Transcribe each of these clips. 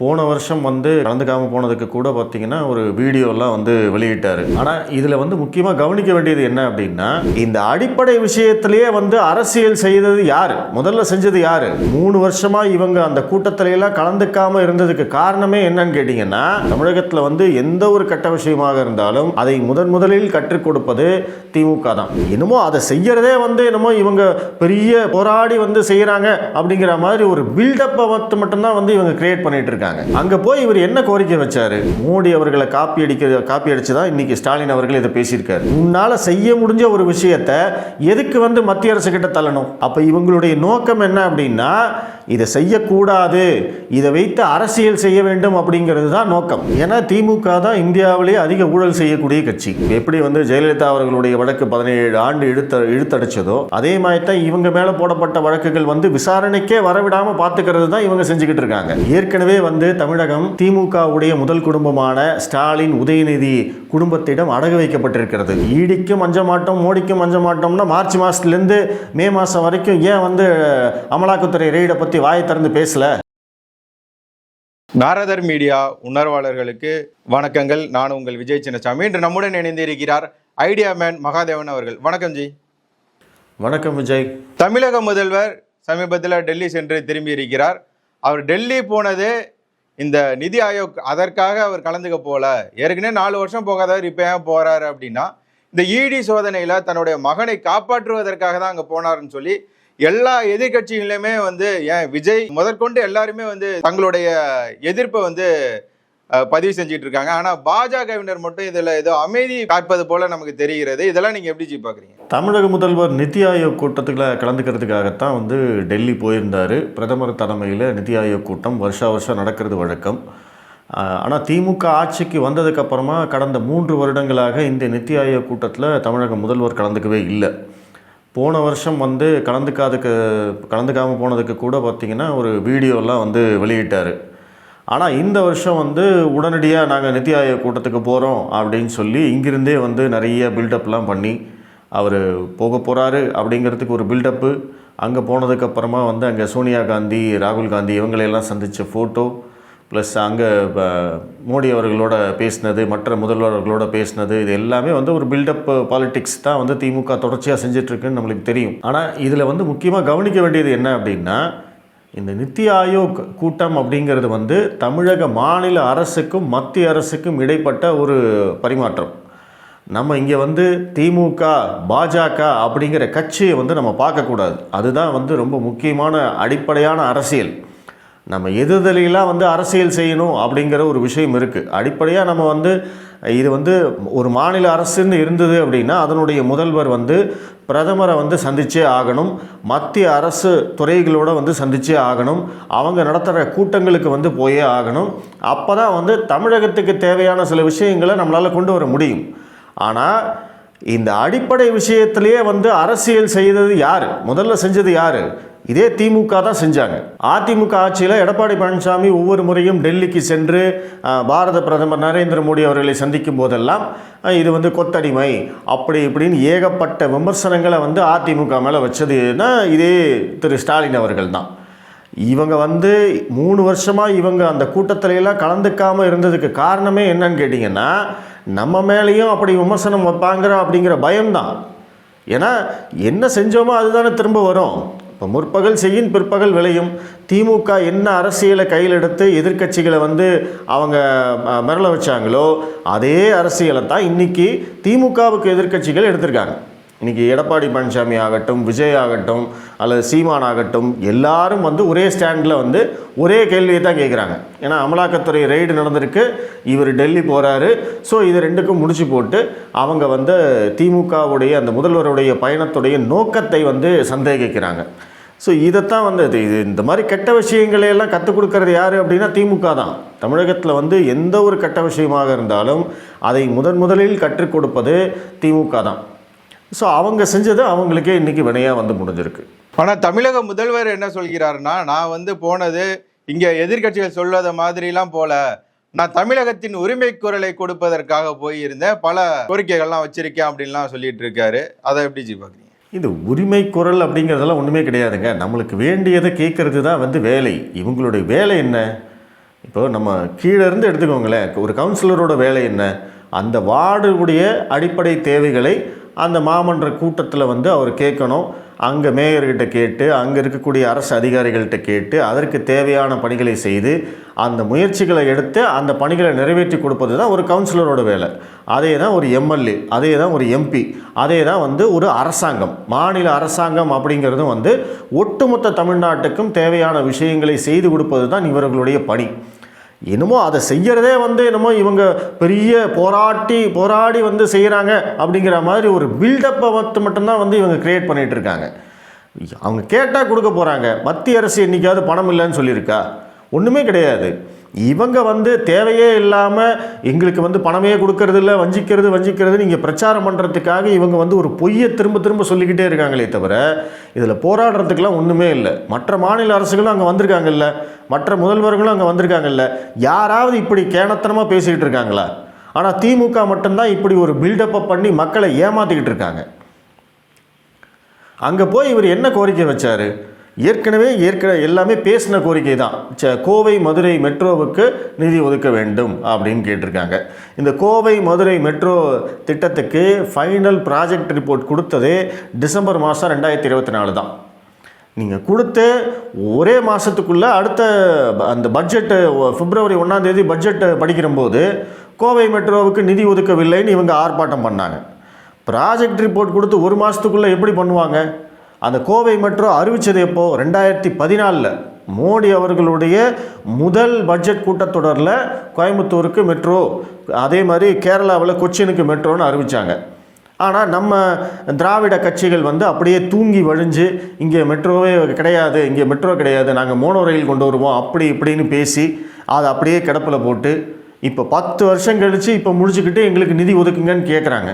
போன வருஷம் வந்து கலந்துக்காமல் போனதுக்கு கூட பார்த்தீங்கன்னா ஒரு வீடியோலாம் வந்து வெளியிட்டார். ஆனால் இதில் வந்து முக்கியமாக கவனிக்க வேண்டியது என்ன அப்படின்னா இந்த அடிப்படை விஷயத்திலேயே வந்து அரசியல் செய்தது யார்? முதல்ல செஞ்சது யார்? மூணு வருஷமாக இவங்க அந்த கூட்டத்திலையெல்லாம் கலந்துக்காமல் இருந்ததுக்கு காரணமே என்னன்னு கேட்டிங்கன்னா தமிழகத்தில் வந்து எந்த ஒரு கட்ட விஷயமாக இருந்தாலும் அதை முதன் முதலில் கற்றுக் கொடுப்பது திமுக தான். என்னமோ அதை செய்யறதே வந்து என்னமோ இவங்க பெரிய போராடி வந்து செய்கிறாங்க அப்படிங்கிற மாதிரி ஒரு பில்டப்பை மட்டும்தான் வந்து இவங்க கிரியேட் பண்ணிட்டு இருக்காங்க. அங்கே போய் இவர் என்ன கோரிக்கை வச்சார்? மோடி அவர்களை காப்பி அடிக்க காப்பி அடிச்சு தான் இன்னைக்கு ஸ்டாலின் அவர்கள் இதை பேசியிருக்காரு. உன்னால் செய்ய முடிஞ்ச ஒரு விஷயத்தை எதுக்கு வந்து மத்திய அரசு கிட்ட தள்ளணும்? அப்போ இவங்களுடைய நோக்கம் என்ன அப்படின்னா இதை செய்யக்கூடாது. இதை வைத்து அரசியல் செய்ய வேண்டும் அப்படிங்கிறது தான் நோக்கம். ஏன்னா திமுக தான் இந்தியாவிலேயே அதிக ஊழல் செய்யக்கூடிய கட்சி. எப்படி வந்து ஜெயலலிதா அவர்களுடைய வழக்கு பதினேழு ஆண்டு இழுத்த இழுத்தடிச்சதோ அதே மாதிரி தான் இவங்க மேலே போடப்பட்ட வழக்குகள் வந்து விசாரணைக்கே வரவிடாம பார்த்துக்கிறது தான் இவங்க செஞ்சுக்கிட்டு இருக்காங்க. ஏற்கனவே வந்து தமிழகம் திமுகவுடைய முதல் குடும்பமான ஸ்டாலின் உதயநிதி குடும்பத்திடம் அடகு வைக்கப்பட்டிருக்கிறது. ஈடிக்கும் அஞ்ச மாட்டோம் மோடிக்கும் அஞ்ச மாட்டோம்னா மார்ச் மாதத்துலேருந்து மே மாதம் வரைக்கும் ஏன் வந்து அமலாக்கத்துறை ரெய்டை பற்றி வாயை திறந்து பேசல? நாரதர் மீடியா உணர்வாளர்களுக்கு வணக்கங்கள். நான் உங்கள் விஜய் சின்னசாமி. இன்று நம்முடன் இணைந்திருக்கிறார் ஐடியா மேன் மகாதேவன் அவர்கள். வணக்கம் ஜி. வணக்கம் விஜய். தமிழக முதல்வர் சமீபத்தில் டெல்லி சென்று திரும்பி இருக்கிறார் அவர் டெல்லி போனது இந்த நிதி ஆயோக் அதற்காக அவர் கலந்துக்க போல. ஏற்கனவே நாலு வருஷம் போகாதவர் இப்போ ஏன் போகிறாரு அப்படின்னா இந்த இடி சோதனையில் தன்னுடைய மகனை காப்பாற்றுவதற்காக தான் அங்கே போனாருன்னு சொல்லி எல்லா எதிர்கட்சிகளுமே வந்து ஏன் விஜய் முதற்கொண்டு எல்லாருமே வந்து தங்களுடைய எதிர்ப்பை வந்து பதிவு செஞ்சுட்டு இருக்காங்க ஆனா பாஜகவினர் மட்டும் இதுல ஏதோ அமைதி காட்பது போல நமக்கு தெரிகிறது. இதெல்லாம் நீங்க எப்படி ஜி பாக்குறீங்க? தமிழக முதல்வர் நித்தி ஆயோக் கூட்டத்தில் கலந்துக்கிறதுக்காகத்தான் வந்து டெல்லி போயிருந்தார். பிரதமர் தலைமையில் நித்தி ஆயோக் கூட்டம் வருஷா வருஷம் நடக்கிறது வழக்கம். ஆனால் திமுக ஆட்சிக்கு வந்ததுக்கப்புறமா கடந்த மூன்று வருடங்களாக இந்த நித்தி ஆயோக் கூட்டத்தில் தமிழக முதல்வர் கலந்துக்கவே இல்லை. போன வருஷம் வந்து கலந்துக்காதுக்கு கலந்துக்காமல் போனதுக்கு கூட பார்த்திங்கன்னா ஒரு வீடியோலாம் வந்து வெளியிட்டார். ஆனால் இந்த வருஷம் வந்து உடனடியாக நாங்கள் நித்தி ஆயோக் கூட்டத்துக்கு போகிறோம் அப்படின்னு சொல்லி இங்கிருந்தே வந்து நிறைய பில்டப்லாம் பண்ணி அவர் போக போகிறாரு அப்படிங்கிறதுக்கு ஒரு பில்டப்பு அங்கே போனதுக்கப்புறமா வந்து அங்கே சோனியா காந்தி ராகுல் காந்தி இவங்களையெல்லாம் சந்தித்த ஃபோட்டோ ப்ளஸ் அங்கே மோடி அவர்களோட பேசினது மற்ற முதல்வர்களோட பேசினது இது எல்லாமே வந்து ஒரு பில்டப் பாலிடிக்ஸ் தான் வந்து திமுக தொடர்ச்சியாக செஞ்சிட்ருக்குன்னு நம்மளுக்கு தெரியும். ஆனால் இதில் வந்து முக்கியமாக கவனிக்க வேண்டியது என்ன அப்படின்னா இந்த நித்தி ஆயோக் கூட்டம் அப்படிங்கிறது வந்து தமிழக மாநில அரசுக்கும் மத்திய அரசுக்கும் இடைப்பட்ட ஒரு பரிமாற்றம். நம்ம இங்கே வந்து திமுக பாஜக அப்படிங்கிற கட்சியை வந்து நம்ம பார்க்கக்கூடாது. அதுதான் வந்து ரொம்ப முக்கியமான அடிப்படையான அரசியல். நம்ம எதிர்தலையெல்லாம் வந்து அரசியல் செய்யணும் அப்படிங்கிற ஒரு விஷயம் இருக்குது அடிப்படையாக நம்ம வந்து இது வந்து ஒரு மாநில அரசுன்னு இருந்தது அப்படின்னா அதனுடைய முதல்வர் வந்து பிரதமரை வந்து சந்திச்சே ஆகணும். மத்திய அரசு துறைகளோடு வந்து சந்திச்சே ஆகணும். அவங்க நடத்துகிற கூட்டங்களுக்கு வந்து போயே ஆகணும். அப்போ தான் வந்து தமிழகத்துக்கு தேவையான சில விஷயங்களை நம்மளால் கொண்டு வர முடியும். ஆனால் இந்த அடிப்படை விஷயத்திலேயே வந்து அரசியல் செய்தது யார்? முதல்ல செஞ்சது யார்? இதே திமுக தான் செஞ்சாங்க. அதிமுக ஆட்சியில் எடப்பாடி பழனிசாமி ஒவ்வொரு முறையும் டெல்லிக்கு சென்று பாரத பிரதமர் நரேந்திர மோடி அவர்களை சந்திக்கும் போதெல்லாம் இது வந்து கொத்தடிமை அப்படி இப்படின்னு ஏகப்பட்ட விமர்சனங்களை வந்து அதிமுக மேலே வச்சதுன்னா இதே திரு ஸ்டாலின் அவர்கள் தான். இவங்க வந்து மூணு வருஷமாக இவங்க அந்த கூட்டத்திலையெல்லாம் கலந்துக்காமல் இருந்ததுக்கு காரணமே என்னன்னு கேட்டிங்கன்னா நம்ம மேலேயும் அப்படி விமர்சனம் வைப்பாங்கிற அப்படிங்கிற பயம்தான். ஏன்னா என்ன செஞ்சோமோ அதுதானே திரும்ப வரும். இப்போ முற்பகல் செய்யின் பிற்பகல் விளையும். திமுக என்ன அரசியலை கையில் எடுத்து எதிர்க்கட்சிகளை வந்து அவங்க மிரள வச்சாங்களோ அதே அரசியலை தான் இன்றைக்கி திமுகவுக்கு எதிர்க்கட்சிகள் எடுத்திருக்காங்க. இன்றைக்கி எடப்பாடி பழனிசாமி ஆகட்டும் விஜய் ஆகட்டும் அல்லது சீமான் ஆகட்டும் எல்லாரும் வந்து ஒரே ஸ்டாண்டில் வந்து ஒரே கேள்வியை தான் கேட்குறாங்க ஏன்னா அமலாக்கத்துறை ரெய்டு நடந்திருக்கு இவர் டெல்லி போகிறாரு ஸோ இது ரெண்டுக்கும் முடிச்சு போட்டு அவங்க வந்து திமுகவுடைய அந்த முதல்வருடைய பயணத்துடைய நோக்கத்தை வந்து சந்தேகிக்கிறாங்க. ஸோ இதைத்தான் வந்து இது இது இந்த மாதிரி கெட்ட விஷயங்களையெல்லாம் கற்றுக் கொடுக்கறது யார் அப்படின்னா திமுக தான். தமிழகத்தில் வந்து எந்த ஒரு கெட்ட விஷயமாக இருந்தாலும் அதை முதன் முதலில் கற்றுக் கொடுப்பது திமுக தான். ஸோ அவங்க செஞ்சது அவங்களுக்கே இன்றைக்கி வினையாக வந்து முடிஞ்சிருக்கு. ஆனா தமிழக முதல்வர் என்ன சொல்கிறாருன்னா நான் வந்து போனது இங்க எதிர்க்கட்சிகள் சொல்வத மாதிரிலாம் போல நான் தமிழகத்தின் உரிமை குரலை கொடுப்பதற்காக போயிருந்தேன் பல கோரிக்கைகள்லாம் வச்சிருக்கேன் அப்படின்லாம் சொல்லிட்டு இருக்காரு. அதை எப்படி ஜி பாக்குறீங்க? இது உரிமை குரல் அப்படிங்கிறதெல்லாம் ஒன்றுமே கிடையாதுங்க. நம்மளுக்கு வேண்டியதை கேட்கறது தான் வந்து வேலை. இவங்களுடைய வேலை என்ன? இப்போ நம்ம கீழே இருந்து எடுத்துக்கோங்களேன் ஒரு கவுன்சிலரோட வேலை என்ன? அந்த வார்டுடைய அடிப்படை தேவைகளை அந்த மாமன்ற கூட்டத்தில் வந்து அவர் கேட்கணும். அங்கே மேயர்கிட்ட கேட்டு அங்கே இருக்கக்கூடிய அரசு அதிகாரிகள்கிட்ட கேட்டு அதற்கு தேவையான பணிகளை செய்து அந்த முயற்சிகளை எடுத்து அந்த பணிகளை நிறைவேற்றி கொடுப்பது தான் ஒரு கவுன்சிலரோட வேலை. அதே தான் ஒரு எம்எல்ஏ அதே தான் ஒரு எம்பி அதே தான் வந்து ஒரு அரசாங்கம். மாநில அரசாங்கம் அப்படிங்கிறதும் வந்து ஒட்டுமொத்த தமிழ்நாட்டுக்கும் தேவையான விஷயங்களை செய்து கொடுப்பது தான் இவர்களுடைய பணி. என்னமோ அதை செய்கிறதே வந்து என்னமோ இவங்க பெரிய போராட்டி போராடி வந்து செய்கிறாங்க அப்படிங்கிற மாதிரி ஒரு பில்டப்பை மட்டும் மட்டும்தான் வந்து இவங்க க்ரியேட் பண்ணிகிட்டு இருக்காங்க. அவங்க கேட்டால் கொடுக்க போகிறாங்க மத்திய அரசு என்றைக்காவது பணம் இல்லைன்னு சொல்லியிருக்கா? ஒன்றுமே கிடையாது. இவங்க வந்து தேவையே இல்லாமல் எங்களுக்கு வந்து பணமே கொடுக்கறது இல்லை வஞ்சிக்கிறது வஞ்சிக்கிறது நீங்கள் பிரச்சாரம் பண்ணுறதுக்காக இவங்க வந்து ஒரு பொய்யை திரும்ப திரும்ப சொல்லிக்கிட்டே இருக்காங்களே தவிர இதில் போராடுறதுக்கெலாம் ஒன்றுமே இல்லை. மற்ற மாநில அரசுகளும் அங்கே வந்திருக்காங்கல்ல மற்ற முதல்வர்களும் அங்கே வந்திருக்காங்கல்ல யாராவது இப்படி கேணத்தனமாக பேசிக்கிட்டு இருக்காங்களா? ஆனால் திமுக மட்டும்தான் இப்படி ஒரு பில்டப்பை பண்ணி மக்களை ஏமாற்றிக்கிட்டு இருக்காங்க. அங்கே போய் இவர் என்ன கோரிக்கை வச்சார்? ஏற்கனவே ஏற்கனவே எல்லாமே பேசின கோரிக்கை தான் ச கோவை மதுரை மெட்ரோவுக்கு நிதி ஒதுக்க வேண்டும் அப்படின்னு கேட்டிருக்காங்க. இந்த கோவை மதுரை மெட்ரோ திட்டத்துக்கு ஃபைனல் ப்ராஜெக்ட் ரிப்போர்ட் கொடுத்தது டிசம்பர் மாதம் ரெண்டாயிரத்தி இருபத்தி நாலு தான். நீங்கள் கொடுத்து ஒரே மாதத்துக்குள்ளே அடுத்த ப- அந்த பட்ஜெட்டு பிப்ரவரி ஒன்றாந்தேதி பட்ஜெட்டை படிக்கிறம்போது கோவை மெட்ரோவுக்கு நிதி ஒதுக்கவில்லைன்னு இவங்க ஆர்ப்பாட்டம் பண்ணாங்க. ப்ராஜெக்ட் ரிப்போர்ட் கொடுத்து ஒரு மாதத்துக்குள்ளே எப்படி பண்ணுவாங்க? அந்த கோவை மெட்ரோ அறிவித்தது எப்போ? ரெண்டாயிரத்தி பதினாலில். மோடி அவர்களுடைய முதல் பட்ஜெட் கூட்டத்தொடரில் கோயம்புத்தூருக்கு மெட்ரோ அதே மாதிரி கேரளாவில் கொச்சினுக்கு மெட்ரோன்னு அறிவித்தாங்க ஆனால் நம்ம திராவிட கட்சிகள் வந்து அப்படியே தூங்கி வழிஞ்சு இங்கே மெட்ரோவே கிடையாது இங்கே மெட்ரோ கிடையாது நாங்கள் மோனோ ரயில் கொண்டு வருவோம் அப்படி இப்படின்னு பேசி அதை அப்படியே கிடப்பில் போட்டு இப்போ பத்து வருஷம் கழித்து இப்போ முடிச்சுக்கிட்டு எங்களுக்கு நிதி ஒதுக்குங்கன்னு கேட்குறாங்க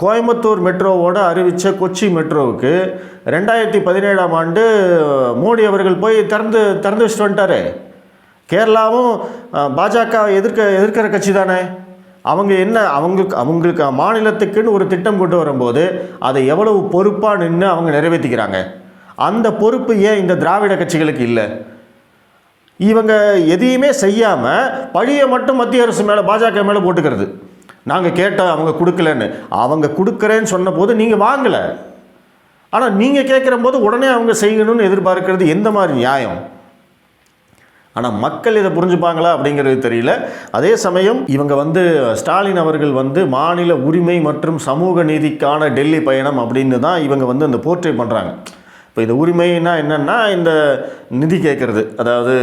கோயம்புத்தூர் மெட்ரோவோடு அறிவித்த கொச்சி மெட்ரோவுக்கு ரெண்டாயிரத்தி பதினேழாம் ஆண்டு மோடி அவர்கள் போய் திறந்து திறந்து வச்சுட்டு வந்துட்டாரு. கேரளாவும் பாஜக எதிர்க்க எதிர்க்கிற கட்சி தானே. அவங்க என்ன அவங்களுக்கு அவங்களுக்கு மாநிலத்துக்குன்னு ஒரு திட்டம் கொண்டு வரும்போது அதை எவ்வளவு பொறுப்பாக நின்று அவங்க நிறைவேற்றிக்கிறாங்க அந்த பொறுப்பு ஏன் இந்த திராவிட கட்சிகளுக்கு இல்லை? இவங்க எதையுமே செய்யாமல் பழியை மட்டும் மத்திய அரசு மேலே பாஜக மேலே போட்டுக்கிறது. நாங்கள் கேட்டோம் அவங்க கொடுக்கலன்னு. அவங்க கொடுக்குறேன்னு சொன்னபோது நீங்கள் வாங்கலை. ஆனால் நீங்கள் கேட்குற போது உடனே அவங்க செய்யணும்னு எதிர்பார்க்கறது எந்த மாதிரி நியாயம்? ஆனால் மக்கள் இதை புரிஞ்சுப்பாங்களா அப்படிங்கிறது தெரியல. அதே சமயம் இவங்க வந்து ஸ்டாலின் அவர்கள் வந்து மாநில உரிமை மற்றும் சமூக நீதிக்கான டெல்லி பயணம் அப்படின்னு தான் இவங்க வந்து அந்த போர்ட்ரே பண்ணுறாங்க இப்போ இந்த உரிமைனா என்னென்னா இந்த நிதி கேட்குறது. அதாவது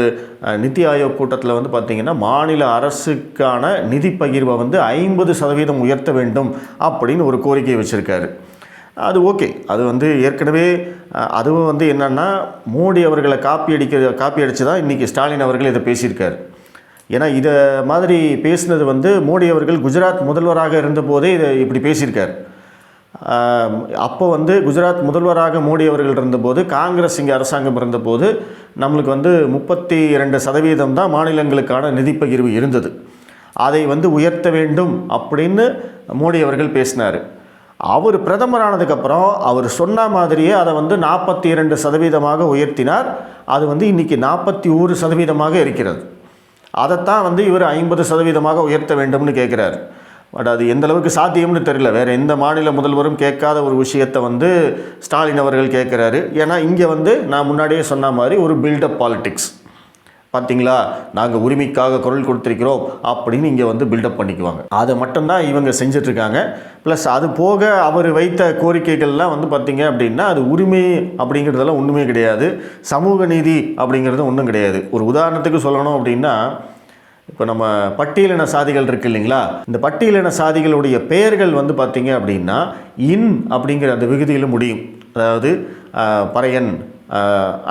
நிதி ஆயோக் கூட்டத்தில் வந்து பார்த்திங்கன்னா மாநில அரசுக்கான நிதி பகிர்வை வந்து ஐம்பது சதவீதம் உயர்த்த வேண்டும் அப்படின்னு ஒரு கோரிக்கை வச்சுருக்காரு. அது ஓகே. அது வந்து ஏற்கனவே அதுவும் வந்து என்னென்னா மோடி அவர்களை காப்பி அடிக்கிற காப்பி அடித்து தான் இன்றைக்கி ஸ்டாலின் அவர்கள் இதை பேசியிருக்காரு. ஏன்னா இதை மாதிரி பேசினது வந்து மோடி அவர்கள் குஜராத் முதல்வராக இருந்தபோதே இதை இப்படி பேசியிருக்கார். அப்போ வந்து குஜராத் முதல்வராக மோடி அவர்கள் இருந்தபோது காங்கிரஸ் இங்கே அரசாங்கம் இருந்தபோது நம்மளுக்கு வந்து முப்பத்தி இரண்டு சதவீதம் தான் மாநிலங்களுக்கான நிதி பகிர்வு இருந்தது. அதை வந்து உயர்த்த வேண்டும் அப்படின்னு மோடி அவர்கள் பேசினார். அவர் பிரதமரானதுக்கப்புறம் அவர் சொன்ன மாதிரியே அதை வந்து நாற்பத்தி இரண்டு சதவீதமாக உயர்த்தினார். அது வந்து இன்றைக்கி நாற்பத்தி ஒரு சதவீதமாக இருக்கிறது. அதைத்தான் வந்து இவர் ஐம்பது சதவீதமாக உயர்த்த வேண்டும்னு கேட்குறாரு பட் அது எந்த அளவுக்கு சாத்தியம்னு தெரியல. வேறு எந்த மாநில முதல்வரும் கேட்காத ஒரு விஷயத்தை வந்து ஸ்டாலின் அவர்கள் கேட்குறாரு. ஏன்னா இங்கே வந்து நான் முன்னாடியே சொன்ன மாதிரி ஒரு பில்டப் பாலிட்டிக்ஸ் பார்த்தீங்களா நாங்கள் உரிமைக்காக குரல் கொடுத்துருக்கிறோம் அப்படின்னு இங்கே வந்து பில்டப் பண்ணிக்குவாங்க. அதை மட்டும்தான் இவங்க செஞ்சிட்ருக்காங்க. ப்ளஸ் அது போக அவர் வைத்த கோரிக்கைகள்லாம் வந்து பார்த்தீங்க அப்படின்னா அது உரிமை அப்படிங்கிறதெல்லாம் ஒன்றுமே கிடையாது. சமூக நீதி அப்படிங்கிறது ஒன்றும் கிடையாது. ஒரு உதாரணத்துக்கு சொல்லணும் அப்படின்னா இப்போ நம்ம பட்டியலின சாதிகள் இருக்கு இல்லைங்களா? இந்த பட்டியலின சாதிகளுடைய பெயர்கள் வந்து பார்த்திங்க அப்படின்னா இன் அப்படிங்கிற அந்த விகுதியில் முடியும். அதாவது பறையன்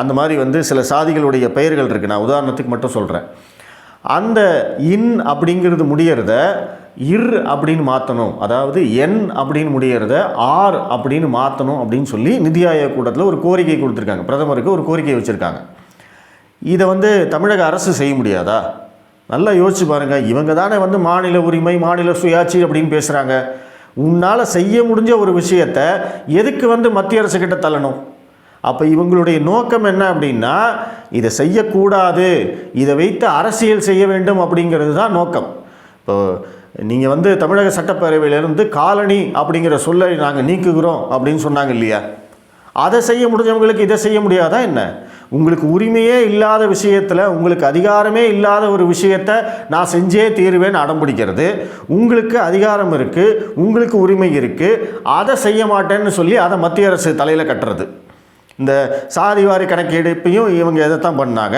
அந்த மாதிரி வந்து சில சாதிகளுடைய பெயர்கள் இருக்குது நான் உதாரணத்துக்கு மட்டும் சொல்கிறேன் அந்த இன் அப்படிங்கிறது முடியறத இர் அப்படின்னு மாற்றணும் அதாவது என் அப்படின்னு முடியறத ஆர் அப்படின்னு மாற்றணும் அப்படின்னு சொல்லி நிதி ஆயோக் கூட்டத்தில் ஒரு கோரிக்கை கொடுத்துருக்காங்க. பிரதமருக்கு ஒரு கோரிக்கை வச்சுருக்காங்க. இதை வந்து தமிழக அரசு செய்ய முடியாதா? நல்லா யோசிச்சு பாருங்கள் இவங்க தானே வந்து மாநில உரிமை மாநில சுயாட்சி அப்படின்னு பேசுகிறாங்க உன்னால் செய்ய முடிஞ்ச ஒரு விஷயத்தை எதுக்கு வந்து மத்திய அரசு கிட்ட தள்ளணும்? அப்போ இவங்களுடைய நோக்கம் என்ன அப்படின்னா இதை செய்யக்கூடாது. இதை வைத்து அரசியல் செய்ய வேண்டும் அப்படிங்கிறது தான் நோக்கம். இப்போ நீங்கள் வந்து தமிழக சட்டப்பேரவையிலிருந்து காலனி அப்படிங்கிற சொல்லை நாங்கள் நீக்குகிறோம் அப்படின்னு சொன்னாங்க இல்லையா? அதை செய்ய முடிஞ்சவங்களுக்கு இதை செய்ய முடியாதா என்ன? உங்களுக்கு உரிமையே இல்லாத விஷயத்தில் உங்களுக்கு அதிகாரமே இல்லாத ஒரு விஷயத்தை நான் செஞ்சே தீருவேன் அடம்பிடிக்கிறது உங்களுக்கு அதிகாரம் இருக்குது உங்களுக்கு உரிமை இருக்குது அதை செய்ய மாட்டேன்னு சொல்லி அதை மத்திய அரசு தலையில் கட்டுறது. இந்த சாதிவாரி கணக்கெடுப்பையும் இவங்க இதைத்தான் பண்ணாங்க.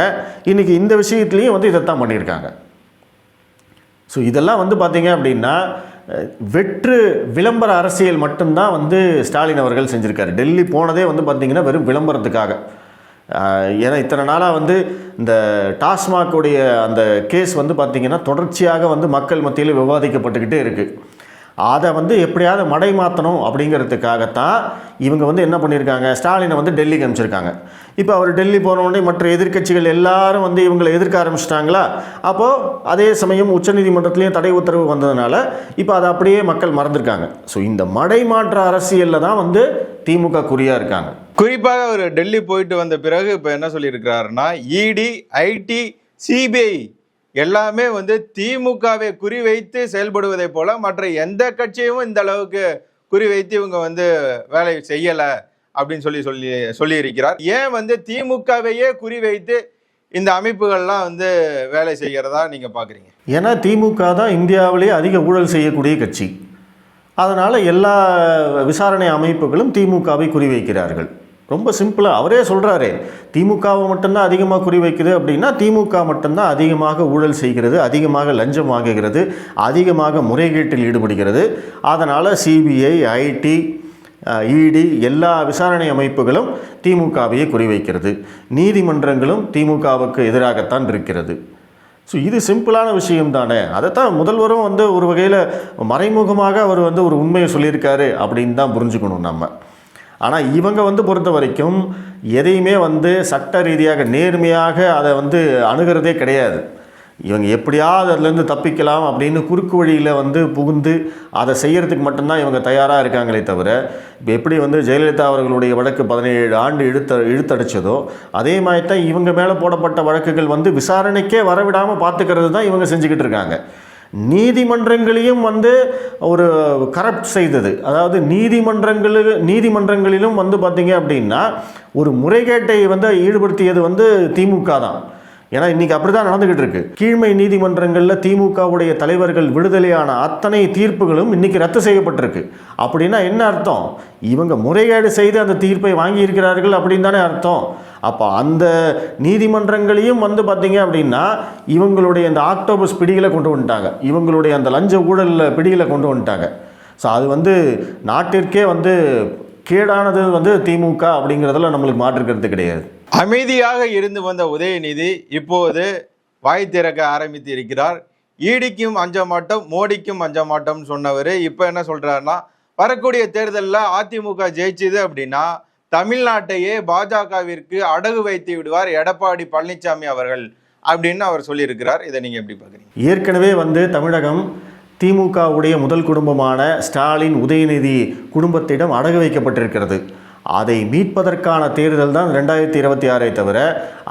இன்றைக்கி இந்த விஷயத்துலேயும் வந்து இதைத்தான் பண்ணியிருக்காங்க. ஸோ இதெல்லாம் வந்து பார்த்திங்க அப்படின்னா வெற்று விளம்பர அரசியல் மட்டும்தான் வந்து ஸ்டாலின் அவர்கள் செஞ்சுருக்காரு. டெல்லி போனதே வந்து பார்த்திங்கன்னா வெறும் விளம்பரத்துக்காக. ஏன்னா இத்தனை நாளாக வந்து இந்த டாஸ்மாகுடைய அந்த கேஸ் வந்து பார்த்திங்கன்னா தொடர்ச்சியாக வந்து மக்கள் மத்தியில் விவாதிக்கப்பட்டுக்கிட்டே இருக்குது அதை வந்து எப்படியாவது மடை மாற்றணும் அப்படிங்கிறதுக்காகத்தான் இவங்க வந்து என்ன பண்ணியிருக்காங்க? ஸ்டாலினை வந்து டெல்லிக்கு அனுப்பிச்சிருக்காங்க. இப்போ அவர் டெல்லி போன மற்ற எதிர்க்கட்சிகள் எல்லாரும் வந்து இவங்களை எதிர்க்க ஆரம்பிச்சிட்டாங்களா? அப்போது அதே சமயம் உச்சநீதிமன்றத்துலேயும் தடை உத்தரவு வந்ததுனால இப்போ அதை அப்படியே மக்கள் மறந்துருக்காங்க. ஸோ இந்த மடை மாற்ற அரசியலில் தான் வந்து திமுக குறியாக இருக்காங்க. குறிப்பாக அவர் டெல்லி போயிட்டு வந்த பிறகு இப்போ என்ன சொல்லியிருக்கிறாருன்னா இடி ஐடி சிபிஐ எல்லாமே வந்து திமுகவை குறிவைத்து செயல்படுவதை போல மற்ற எந்த கட்சியும் இந்த அளவுக்கு குறிவைத்து இவங்க வந்து வேலை செய்யலை அப்படின்னு சொல்லி சொல்லி சொல்லியிருக்கிறார். ஏன் வந்து திமுகவையே குறிவைத்து இந்த அமைப்புகள்லாம் வந்து வேலை செய்கிறதா நீங்கள் பார்க்குறீங்க ஏன்னா திமுக தான் இந்தியாவிலேயே அதிக ஊழல் செய்யக்கூடிய கட்சி. அதனால் எல்லா விசாரணை அமைப்புகளும் திமுகவை குறிவைக்கிறார்கள். ரொம்ப சிம்பிளாக அவரே சொல்கிறாரே திமுகவை மட்டும்தான் அதிகமாக குறிவைக்குது அப்படின்னா திமுக மட்டும்தான் அதிகமாக ஊழல் செய்கிறது அதிகமாக லஞ்சம் வாங்குகிறது அதிகமாக முறைகேட்டில் ஈடுபடுகிறது. அதனால் சிபிஐ ஐடி இடி எல்லா விசாரணை அமைப்புகளும் திமுகவையே குறிவைக்கிறது நீதிமன்றங்களும் திமுகவுக்கு எதிராகத்தான் இருக்கிறது. ஸோ இது சிம்பிளான விஷயம் தானே. அதைத்தான் முதல்வரும் வந்து ஒரு வகையில் மறைமுகமாக அவர் வந்து ஒரு உண்மையை சொல்லியிருக்காரு அப்படின்னு தான் புரிஞ்சுக்கணும் நம்ம. ஆனால் இவங்க வந்து பொறுத்த வரைக்கும் எதையுமே வந்து சட்ட ரீதியாக நேர்மையாக அதை வந்து அணுகிறதே கிடையாது. இவங்க எப்படியாவது அதுலேருந்து தப்பிக்கலாம் அப்படின்னு குறுக்கு வழியில் வந்து புகுந்து அதை செய்கிறதுக்கு மட்டும்தான் இவங்க தயாராக இருக்காங்களே தவிர இப்போ எப்படி வந்து ஜெயலலிதா அவர்களுடைய வழக்கு பதினேழு ஆண்டு இழுத்த இழுத்தடிச்சதோ அதே மாதிரி தான் இவங்க மேலே போடப்பட்ட வழக்குகள் வந்து விசாரணைக்கே வரவிடாமல் பார்த்துக்கிறது தான் இவங்க செஞ்சுக்கிட்டு இருக்காங்க. நீதிமன்றங்களையும் வந்து ஒரு கரப்ட் செய்தது. அதாவது நீதிமன்றங்களு நீதிமன்றங்களிலும் வந்து பார்த்திங்க அப்படின்னா ஒரு முறைகேட்டை வந்து ஈடுபடுத்தியது வந்து திமுக தான். ஏன்னா இன்றைக்கி அப்படி தான் நடந்துக்கிட்டு இருக்கு. கீழ்மை நீதிமன்றங்களில் திமுகவுடைய தலைவர்கள் விடுதலையான அத்தனை தீர்ப்புகளும் இன்றைக்கி ரத்து செய்யப்பட்டிருக்கு. அப்படின்னா என்ன அர்த்தம்? இவங்க முறைகேடு செய்து அந்த தீர்ப்பை வாங்கியிருக்கிறார்கள் அப்படின்னு தானே அர்த்தம். அப்போ அந்த நீதிமன்றங்களையும் வந்து பார்த்தீங்க அப்படின்னா இவங்களுடைய இந்த ஆக்டோபஸ் பிடியில் கொண்டு வந்துட்டாங்க. இவங்களுடைய அந்த லஞ்ச ஊழலில் பிடியில் கொண்டு வந்துட்டாங்க. ஸோ அது வந்து நாட்டிற்கே வந்து கேடானது வந்து திமுக அப்படிங்கிறதுல நம்மளுக்கு மாற்றுக்கிறது கிடையாது. அமைதியாக இருந்து வந்த உதயநிதி இப்போது வாய் திறக்க ஆரம்பித்து இருக்கிறார். ஈடிக்கும் அஞ்ச மாட்டோம் மோடிக்கும் அஞ்ச மாட்டோம்னு சொன்னவர். இப்போ என்ன சொல்கிறாருன்னா வரக்கூடிய தேர்தலில் அதிமுக ஜெயிச்சுது அப்படின்னா தமிழ்நாட்டையே பாஜகவிற்கு அடகு வைத்து விடுவார் எடப்பாடி பழனிசாமி அவர்கள் அப்படின்னு அவர் சொல்லியிருக்கிறார். இதை நீங்கள் எப்படி பார்க்குறீங்க? ஏற்கனவே வந்து தமிழகம் திமுகவுடைய முதல் குடும்பமான ஸ்டாலின் உதயநிதி குடும்பத்திடம் அடகு வைக்கப்பட்டிருக்கிறது. அதை மீட்பதற்கான தேர்தல் தான் ரெண்டாயிரத்தி இருபத்தி ஆறை தவிர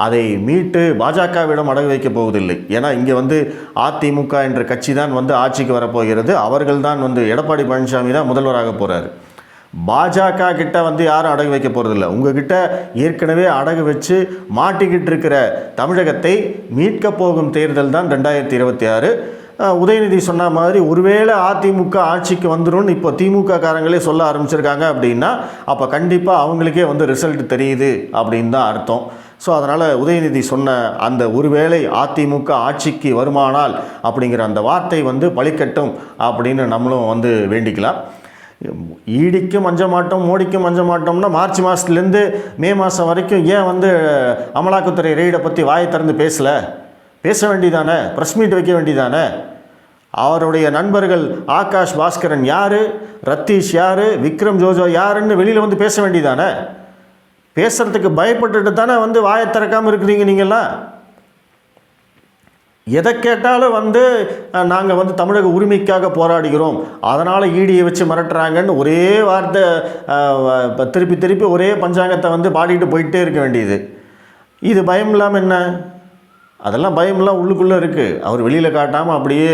அதை மீட்டு பாஜகவிடம் அடகு வைக்கப் போவதில்லை. ஏன்னா இங்கே வந்து அதிமுக என்ற கட்சி தான் வந்து ஆட்சிக்கு வரப்போகிறது. அவர்கள் தான் வந்து எடப்பாடி பழனிசாமி தான் முதல்வராக போகிறாரு பாஜக கிட்ட வந்து யாரும் அடகு வைக்க போகிறதில்ல உங்ககிட்ட ஏற்கனவே அடகு வச்சு மாட்டிக்கிட்டு இருக்கிற தமிழகத்தை மீட்க போகும் தேர்தல் தான் ரெண்டாயிரத்தி இருபத்தி ஆறு. உதயநிதி சொன்ன மாதிரி ஒருவேளை அதிமுக ஆட்சிக்கு வந்துடும் இப்போ திமுக காரங்களே சொல்ல ஆரம்பிச்சிருக்காங்க அப்படின்னா அப்போ கண்டிப்பாக அவங்களுக்கே வந்து ரிசல்ட் தெரியுது அப்படின்னு தான் அர்த்தம். ஸோ அதனால் உதயநிதி சொன்ன அந்த ஒருவேளை அதிமுக ஆட்சிக்கு வருமானால் அப்படிங்கிற அந்த வார்த்தை வந்து பழிக்கட்டும் அப்படின்னு நம்மளும் வந்து வேண்டிக்கலாம். ஈடிக்கும் அஞ்ச மாட்டோம் மோடிக்கும் மஞ்ச மாட்டோம்னா மார்ச் மாதத்துலேருந்து மே மாதம் வரைக்கும் ஏன் வந்து அமலாக்கத்துறை ரெய்டை பற்றி வாயை திறந்து பேசலை? பேச வேண்டியதானே ப்ரெஸ் மீட் வைக்க வேண்டியதானே அவருடைய நண்பர்கள் ஆகாஷ் பாஸ்கரன் யார்? ரத்தீஷ் யார்? விக்ரம் ஜோஜோ யாருன்னு வெளியில் வந்து பேச வேண்டியதானே பேசுகிறதுக்கு பயப்பட்டுட்டு தானே வந்து வாயை திறக்காமல் இருக்கிறீங்க நீங்கள்லாம் எதை கேட்டாலும் வந்து நாங்கள் வந்து தமிழக உரிமைக்காக போராடுகிறோம். அதனால் ஈடியை வச்சு மிரட்டுறாங்கன்னு ஒரே வார்த்தை திருப்பி திருப்பி ஒரே பஞ்சாங்கத்தை வந்து பாடிட்டு போயிட்டே இருக்க வேண்டியது. இது பயம் இல்லாமல் என்ன? அதெல்லாம் பயம்லாம் உள்ளுக்குள்ளே இருக்குது அவர் வெளியில் காட்டாமல் அப்படியே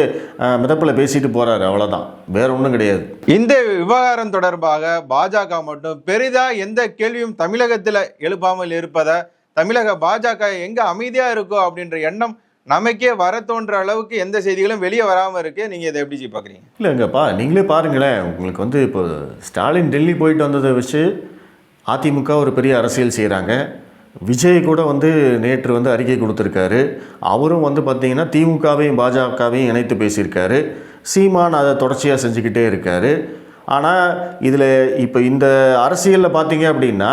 மிதப்பில் பேசிட்டு போகிறாரு அவ்வளோதான் வேற ஒன்றும் கிடையாது. இந்த விவகாரம் தொடர்பாக பாஜக மட்டும் பெரிதாக எந்த கேள்வியும் தமிழகத்தில் எழுப்பாமல் இருப்பதை தமிழக பாஜக எங்கே அமைதியாக இருக்கோ அப்படின்ற எண்ணம் நமக்கே வர தோன்ற அளவுக்கு எந்த செய்திகளும் வெளியே வராமல் இருக்கு. நீங்கள் இதை எப்படி பார்க்குறீங்க பாக்குறீங்க? இல்லைங்கப்பா நீங்களே பாருங்களேன். உங்களுக்கு வந்து இப்போ ஸ்டாலின் டெல்லி போயிட்டு வந்ததை வச்சு அதிமுக ஒரு பெரிய அரசியல் செய்கிறாங்க விஜய் கூட வந்து நேற்று வந்து அறிக்கை கொடுத்துருக்காரு. அவரும் வந்து பார்த்திங்கன்னா திமுகவையும் பாஜகவையும் இணைத்து பேசியிருக்காரு. சீமான் அதை தொடர்ச்சியாக செஞ்சுக்கிட்டே இருக்காரு. ஆனால் இதில் இப்போ இந்த அரசியலில் பார்த்தீங்க அப்படின்னா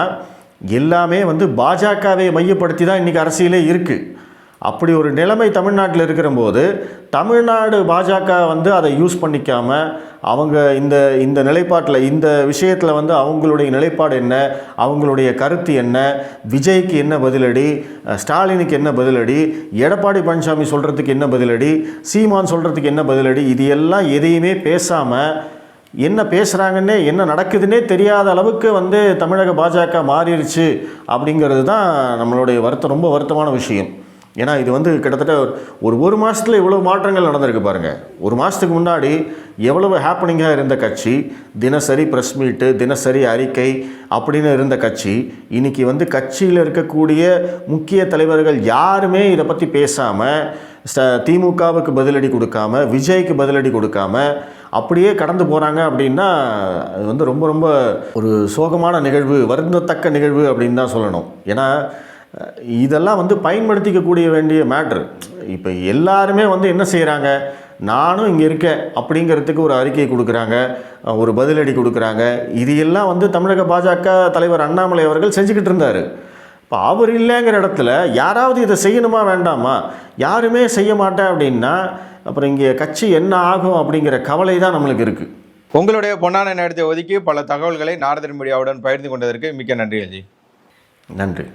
எல்லாமே வந்து பாஜகவை மையப்படுத்தி தான் இன்றைக்கி அரசியலே இருக்குது அப்படி ஒரு நிலைமை தமிழ்நாட்டில் இருக்கிறபோது தமிழ்நாடு பாஜக வந்து அதை யூஸ் பண்ணிக்காம அவங்க இந்த இந்த நிலைப்பாட்டில் இந்த விஷயத்தில் வந்து அவங்களுடைய நிலைப்பாடு என்ன அவங்களுடைய கருத்து என்ன விஜய்க்கு என்ன பதிலடி ஸ்டாலினுக்கு என்ன பதிலடி எடப்பாடி பழனிசாமி சொல்கிறதுக்கு என்ன பதிலடி சீமான் சொல்கிறதுக்கு என்ன பதிலடி இது எல்லாம் எதையுமே பேசாமல் என்ன பேசுகிறாங்கன்னே என்ன நடக்குதுன்னே தெரியாத அளவுக்கு வந்து தமிழக பாஜக மாறிடுச்சு அப்படிங்கிறது தான் நம்மளுடைய வருத்தம் ரொம்ப வருத்தமான விஷயம். ஏன்னா இது வந்து கிட்டத்தட்ட ஒரு ஒரு மாதத்தில் இவ்வளோ மாற்றங்கள் நடந்திருக்கு பாருங்கள் ஒரு மாதத்துக்கு முன்னாடி எவ்வளவு ஹாப்பனிங்காக இருந்த கட்சி தினசரி ப்ரெஸ் மீட்டு தினசரி அறிக்கை அப்படின்னு இருந்த கட்சி இன்னைக்கு வந்து கட்சியில் இருக்கக்கூடிய முக்கிய தலைவர்கள் யாருமே இதை பற்றி பேசாமல் ச திமுகவுக்கு பதிலடி கொடுக்காம விஜய்க்கு பதிலடி கொடுக்காம அப்படியே கடந்து போகிறாங்க அப்படின்னா அது வந்து ரொம்ப ரொம்ப ஒரு சோகமான நிகழ்வு வருந்தத்தக்க நிகழ்வு அப்படின்னு தான் சொல்லணும். ஏன்னா இதெல்லாம் வந்து பயன்படுத்திக்கக்கூடிய வேண்டிய மேட்ரு இப்போ எல்லாருமே வந்து என்ன செய்கிறாங்க நானும் இங்கே இருக்கேன் அப்படிங்கிறதுக்கு ஒரு அறிக்கை கொடுக்குறாங்க. ஒரு பதிலடி கொடுக்குறாங்க. இது எல்லாம் வந்து தமிழக பாஜக தலைவர் அண்ணாமலை அவர்கள் செஞ்சுக்கிட்டு இருந்தார். இப்போ அவர் இல்லைங்கிற இடத்துல யாராவது இதை செய்யணுமா வேண்டாமா? யாருமே செய்ய மாட்டேன் அப்படின்னா அப்புறம் இங்கே கட்சி என்ன ஆகும் அப்படிங்கிற கவலை தான் நம்மளுக்கு இருக்குது உங்களுடைய பொன்னான நேரத்தை ஒதுக்கி பல தகவல்களை நாரதன் மீடியாவுடன் பகிர்ந்து கொண்டதற்கு மிக்க நன்றி அஜி. நன்றி.